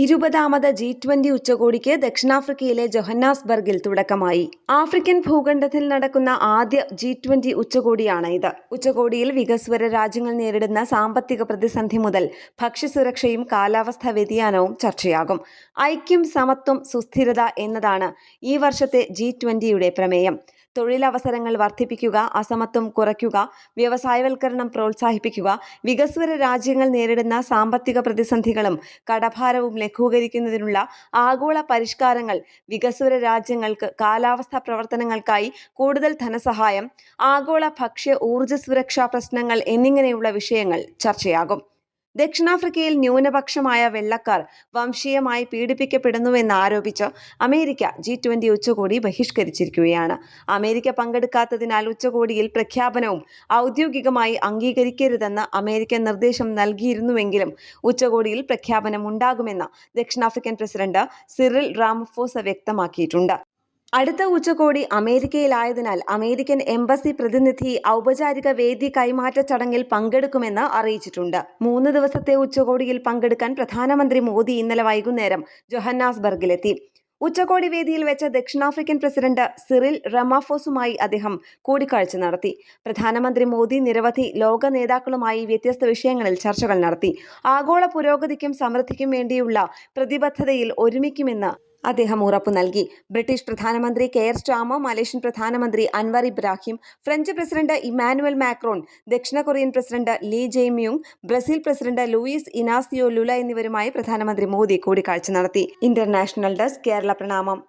ഇരുപതാമത് G twenty ഉച്ചകോടിക്ക് ദക്ഷിണാഫ്രിക്കയിലെ ജൊഹന്നാസ്ബർഗിൽ തുടക്കമായി. ആഫ്രിക്കൻ ഭൂഖണ്ഡത്തിൽ നടക്കുന്ന ആദ്യ ജി ട്വന്റി ഉച്ചകോടിയാണ് ഇത് ഉച്ചകോടിയിൽ വികസ്വര രാജ്യങ്ങൾ നേരിടുന്ന സാമ്പത്തിക പ്രതിസന്ധി മുതൽ ഭക്ഷ്യസുരക്ഷയും കാലാവസ്ഥാ വ്യതിയാനവും ചർച്ചയാകും. ഐക്യം സമത്വം സുസ്ഥിരത എന്നതാണ് ഈ വർഷത്തെ ജി ട്വന്റിയുടെ പ്രമേയം. തൊഴിലവസരങ്ങൾ വർദ്ധിപ്പിക്കുക അസമത്വം കുറയ്ക്കുക വ്യവസായവൽക്കരണം പ്രോത്സാഹിപ്പിക്കുക വികസ്വര രാജ്യങ്ങൾ നേരിടുന്ന സാമ്പത്തിക പ്രതിസന്ധികളും കടഭാരവും ലഘൂകരിക്കുന്നതിനുള്ള ആഗോള പരിഷ്കാരങ്ങൾ വികസ്വര രാജ്യങ്ങൾക്ക് കാലാവസ്ഥാ പ്രവർത്തനങ്ങൾക്കായി കൂടുതൽ ധനസഹായം ആഗോള ഭക്ഷ്യ ഊർജ സുരക്ഷാ പ്രശ്നങ്ങൾ എന്നിങ്ങനെയുള്ള വിഷയങ്ങൾ ചർച്ചയാകും. ദക്ഷിണാഫ്രിക്കയിൽ ന്യൂനപക്ഷമായ വെള്ളക്കാർ വംശീയമായി പീഡിപ്പിക്കപ്പെടുന്നുവെന്ന് ആരോപിച്ച് അമേരിക്ക ജി ട്വന്റി ഉച്ചകോടി ബഹിഷ്കരിച്ചിരിക്കുകയാണ്. അമേരിക്ക പങ്കെടുക്കാത്തതിനാൽ ഉച്ചകോടിയിൽ പ്രഖ്യാപനവും ഔദ്യോഗികമായി അംഗീകരിക്കരുതെന്ന് അമേരിക്ക നിർദ്ദേശം നൽകിയിരുന്നുവെങ്കിലും ഉച്ചകോടിയിൽ പ്രഖ്യാപനം ഉണ്ടാകുമെന്ന് ദക്ഷിണാഫ്രിക്കൻ പ്രസിഡന്റ് സിറിൽ റാമഫോസ വ്യക്തമാക്കിയിട്ടുണ്ട്. അടുത്ത ഉച്ചകോടി അമേരിക്കയിലായതിനാൽ അമേരിക്കൻ എംബസി പ്രതിനിധി ഔപചാരിക വേദി കൈമാറ്റ ചടങ്ങിൽ പങ്കെടുക്കുമെന്ന് അറിയിച്ചിട്ടുണ്ട്. മൂന്ന് ദിവസത്തെ ഉച്ചകോടിയിൽ പങ്കെടുക്കാൻ പ്രധാനമന്ത്രി മോദി ഇന്നലെ വൈകുന്നേരം ജൊഹന്നാസ്ബർഗിലെത്തി. ഉച്ചകോടി വേദിയിൽ വെച്ച ദക്ഷിണാഫ്രിക്കൻ പ്രസിഡന്റ് സിറിൽ റമാഫോസുമായി അദ്ദേഹം കൂടിക്കാഴ്ച നടത്തി. പ്രധാനമന്ത്രി മോദി നിരവധി ലോക നേതാക്കളുമായി വ്യത്യസ്ത വിഷയങ്ങളിൽ ചർച്ചകൾ നടത്തി. ആഗോള പുരോഗതിക്കും സമൃദ്ധിക്കും വേണ്ടിയുള്ള പ്രതിബദ്ധതയിൽ ഒരുമിക്കുമെന്ന് അദ്ദേഹം ഉറപ്പു നൽകി. ബ്രിട്ടീഷ് പ്രധാനമന്ത്രി കെയർ സ്റ്റാമോ മലേഷ്യൻ പ്രധാനമന്ത്രി Anwar Ibrahim French president Emmanuel Macron ദക്ഷിണ Korean president Lee Jaemyung Brazil president Luiz Inacio Lula എന്നിവരുമായി പ്രധാനമന്ത്രി മോദി കൂടിക്കാഴ്ച നടത്തി. ഇന്റർനാഷണൽ ഡെസ്ക് കേരള പ്രണാമം.